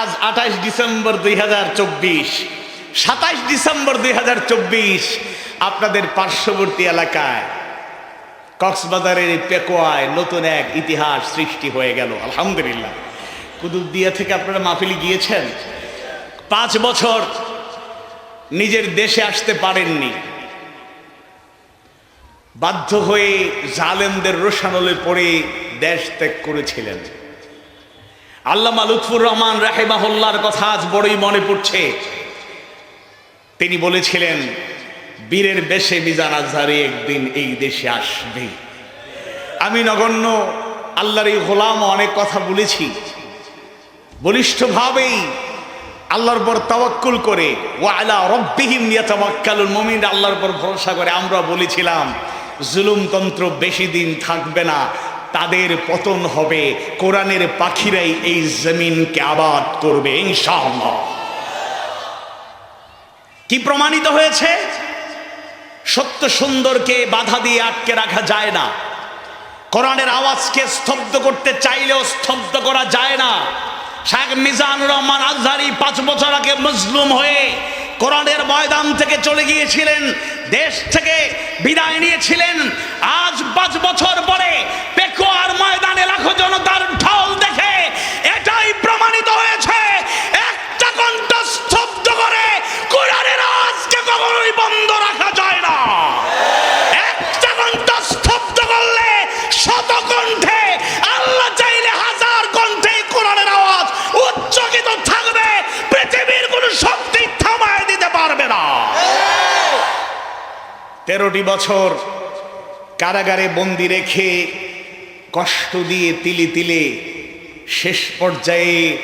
আজ আঠাশ ডিসেম্বর দুই হাজার চব্বিশ, সাতাইশ ডিসেম্বর দুই হাজার চব্বিশ, আপনাদের পার্শ্ববর্তী এলাকায় কক্সবাজারের পেকোয়ায় নতুন এক ইতিহাস সৃষ্টি হয়ে গেল, আলহামদুলিল্লাহ। কুতুবদিয়া থেকে আপনারা মাহফিলি গিয়েছেন? পাঁচ বছর নিজের দেশে আসতে পারেননি। বাধ্য হয়ে জালেমদের রোশানলে পড়ে দেশ ত্যাগ করেছিলেন। আল্লামা লুৎফুর রহমান রাহেবাহুল্লার কথা আজ বড়ই মনে পড়ছে। তিনি বলেছিলেন, বীরের বেশে মিজান আজহারি একদিন এই দেশে আসবে। আমি নগণ্য, আল্লাহর এই গোলাম, অনেক কথা বলেছি। বলিষ্ঠভাবেই আল্লাহর পর তাওয়াক্কুল করে ও আলা রব্বিহিম ইয়াতাওয়াক্কালুল মুমিন, আল্লাহর পর ভরসা করে আমরা বলেছিলাম, জুলুমতন্ত্র বেশি দিন থাকবে না। তাদের পতন হবে। কোরআনের পাখিরাই এই জমিনকে আবাদ করবে, ইনশাআল্লাহ। কি প্রমাণিত হয়েছে? সত্য সুন্দরকে বাধা দিয়ে আটকে রাখা যায় না। কোরআনের আওয়াজকে স্তব্ধ করতে চাইলেও স্তব্ধ করা যায় না। শাহ মিজানুর রহমান আজহারি পাঁচ বছর আগে মজলুম হয়ে কোরআনের ময়দান থেকে চলে গিয়েছিলেন, দেশ থেকে বিদায় নিয়েছিলেন। আজ পাঁচ বছর পরে লাখো জনতার ঢল দেখে, এটাই প্রমাণিত হয়েছে। একটা কণ্ঠ স্তব্ধ করে কোরআনের আওয়াজকে কখনোই বন্ধ রাখা যায় না। একটা স্তব্ধ করলে শত কণ্ঠে আল্লাহ চাইলে হাজার কণ্ঠে আওয়াজ থাকবে। পৃথিবীর কোন থামায় দিতে পারবে না। তেরোটি বছর কারাগারে বন্দি রেখে কষ্ট দিয়ে তিলে তিলে শেষ পর্যায়ে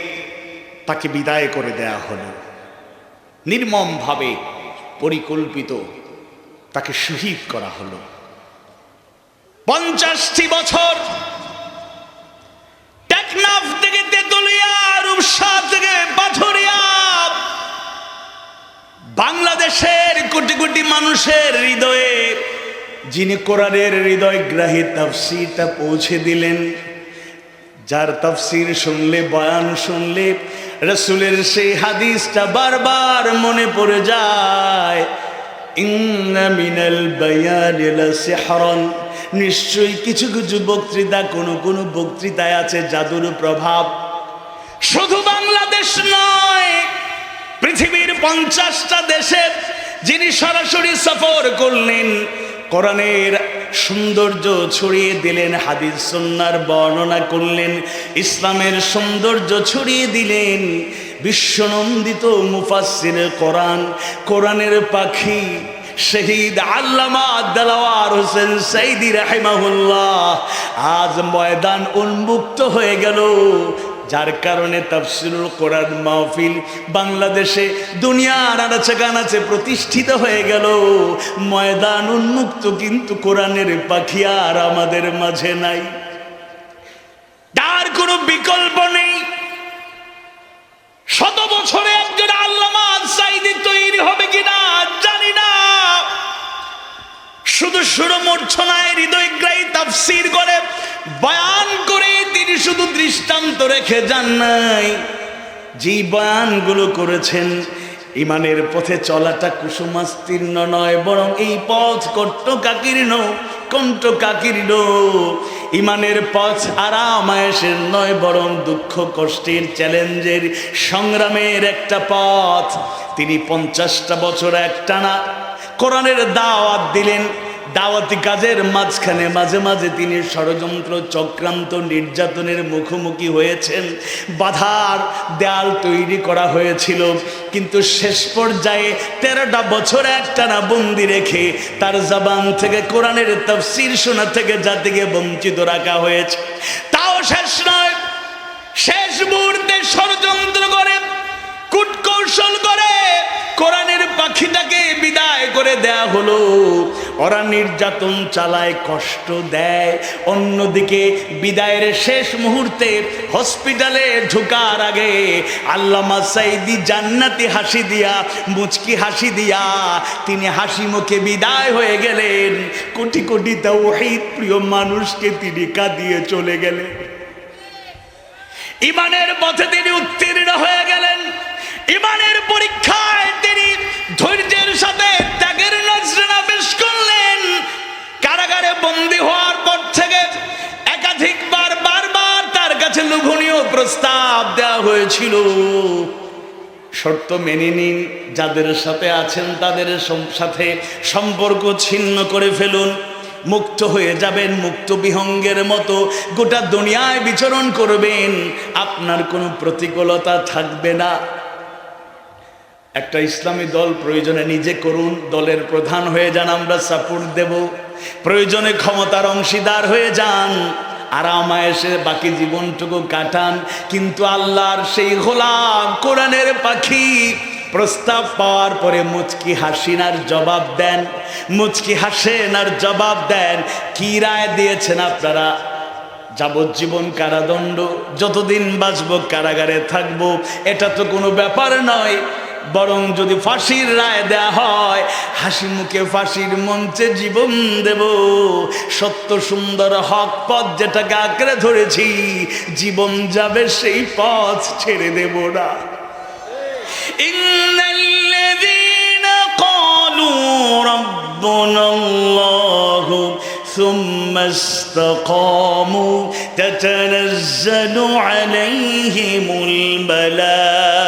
তাকে বিদায় করে দেয়া হলো। নির্মমভাবে পরিকল্পিত তাকে শহীদ করা হলো। পঞ্চাশটি বছর টেকনাফ থেকে তেতুলিয়া, রূপসা থেকে পাথরিয়া বাংলাদেশের কোটি কোটি মানুষের হৃদয়ে যিনি কোরআনের হৃদয় গ্রাহী তাফসিরটা পৌঁছে দিলেন, যার তাফসির শুনলে, বয়ান শুনলে, রসুলের সেই হাদিসটা বারবার মনে পড়ে যায়। মিনাল নিশ্চয়ই কিছু কিছু বক্তৃতা, কোনো কোনো বক্তৃতায় আছে জাদুর প্রভাব। শুধু বাংলাদেশ নয়, পৃথিবীর পঞ্চাশটা দেশের যিনি সরাসরি সফর করলেন কোরআনের সৌন্দর্য ছড়িয়ে দিলেন, হাদিস সন্ন্যার বর্ণনা করলেন, ইসলামের সৌন্দর্য ছড়িয়ে দিলেন। বিশ্বনন্দিত মুফাসির কোরআন, কোরআনের পাখি শহীদ আল্লামা দেলাওয়ার হোসেন সাইদি রাহিমাহুল্লাহ। আজ ময়দান উন্মুক্ত হয়ে গেল। যার কারণে তাফসিরুল কোরআন মাহফিল বাংলাদেশে দুনিয়ার আনাচে কানাচে প্রতিষ্ঠিত হয়ে গেল। ময়দান উন্মুক্ত কিন্তু কোরআনের পাখি আর আমাদের মাঝে নাই। তার কোনো বিকল্প নেই। শত বছরে একজন আল্লামা তৈরি হবে কিনা জানি না। শুধু সুরমূর্ছনায় হৃদয়গ্রাহী তাফসির করে, বয়ান করে তিনি শুধু দৃষ্টান্ত রেখে যান নাই। যে বয়ানগুলো করেছেন, ইমানের পথে চলাটা কুসুমাস্তীর্ণ নয়, বরং এই পথ কট্টকাকীর্ণ কণ্ঠকাকীর্ণ ইমানের পথ আরামায়েশের নয়, বরং দুঃখ কষ্টের চ্যালেঞ্জের সংগ্রামের একটা পথ। তিনি পঞ্চাশটা বছর একটানা কোরআনের দাওয়াত দিলেন দাওয়াতি কাজের মাঝখানে মাঝে মাঝে তিনি ষড়যন্ত্র, চক্রান্ত, নির্যাতনের মুখোমুখি হয়েছেন। বাধার দেয়াল তৈরি করা হয়েছিল। কিন্তু শেষ পর্যায়ে তেরোটা বছর একটানা বন্দি রেখে তার জবান থেকে কোরআনের তফসির শোনা থেকে জাতিকে বঞ্চিত রাখা হয়েছে। তাও শেষ নয়। শেষ মুহূর্তে ষড়যন্ত্র করে, কুটকৌশল করে কোরআনের পাখিটাকে বিদায় করে দেয়া হলো। ওরা নির্যাতন চালায়, কষ্ট দেয়। অন্যদিকে বিদায়ের শেষ মুহূর্তে হসপিটালে ঢুকার আগে আল্লামা সাইদি জান্নাতি হাসি দিয়া, মুচকি হাসি দিয়া তিনি হাসি মুখে বিদায় হয়ে গেলেন। কোটি কোটি তাও প্রিয় মানুষকে তিনি কাঁদিয়ে চলে গেলেন। ইমানের পথে তিনি উত্তীর্ণ হয়ে গেলেন। ইমানের পরীক্ষায় তিনি ধৈর্যের সাথে হয়েছিল। শর্ত মেনে নিন, যাদের সাথে আছেন তাদের সাথে সম্পর্ক ছিন্ন করে ফেলুন। মুক্ত হয়ে যাবেন, মুক্ত বিহঙ্গের মতো গোটা দুনিয়ায় বিচরণ করবেন। আপনার কোনো প্রতিকূলতা থাকবে না। একটা ইসলামী দল প্রয়োজনে নিজে করুন, দলের প্রধান হয়ে যান, আমরা সাপোর্ট দেব। প্রয়োজনে ক্ষমতার অংশীদার হয়ে যান। আরামায়েসে বাকি জীবনটুকু কাটান। কিন্তু আল্লাহর সেই গোলাম কোরআনের পাখি প্রস্তাব পাওয়ার পরে মুচকি হাসিন আর জবাব দেন। মুচকি হাসেন আর জবাব দেন, কি রায় দিয়েছেন আপনারা? যাবজ্জীবন কারাদণ্ড, যতদিন বাঁচব, কারাগারে থাকব, এটা তো কোনো ব্যাপার নয়। বরং যদি ফাঁসির রায় দেয়া হয় হাসি মুখে ফাঁসির মঞ্চে জীবন দেব সত্য সুন্দর হক পথ যেটাকে আঁকড়ে ধরেছি জীবন যাবে সেই পথ ছেড়ে দেব না إن الذين قالوا ربنا الله ثم استقاموا تتنزل عليهم الملائكة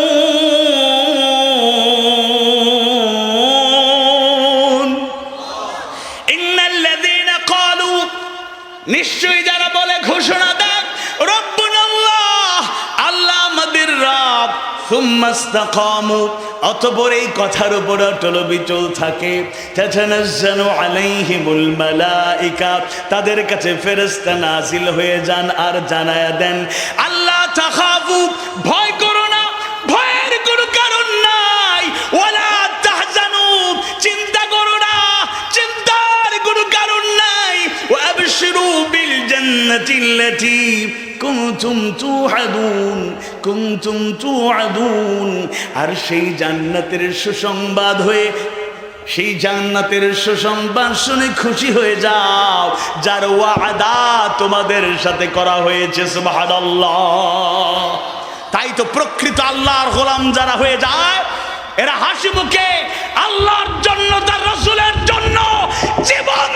অতপর এই কথার উপর অটল বিচল থাকে। তাদের কাছে ফেরস্তা নাজিল হয়ে যান আর জানায় দেন, আল্লাহ তাখাবু ভয় করো না, ভয়ের কোনো কারণ নাই। ওয়ালা তাহজানু, চিন্তা করো না, চিন্তার কোনো কারণ নাই। ওয়াবশিরু বিল জান্নাতিল্লাতি, কুনতুম তুহাদুন। কুমতুম তু আদুন আর সেই জান্নাতের সুসংবাদ হয়ে, সেই জান্নাতের সুসংবাদ শুনে খুশি হয়ে যাও। যার ওয়াদা তোমাদের সাথে করা হয়েছে তাই তো প্রকৃত আল্লাহর গোলাম যারা হয়ে যায়, এরা হাসি মুখে আল্লাহর জন্য, তার রসুলের জন্য জীবন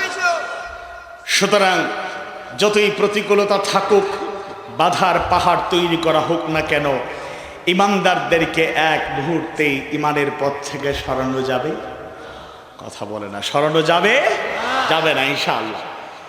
কিছু। সুতরাং যতই প্রতিকূলতা থাকুক বাধার পাহাড় তৈরি করা হোক না কেন ইমানদারদেরকে এক মুহূর্তেই ইমানের পথ থেকে সরানো যাবে? কথা বলে না, সরানো যাবে? যাবে না, ইনশাআল্লাহ।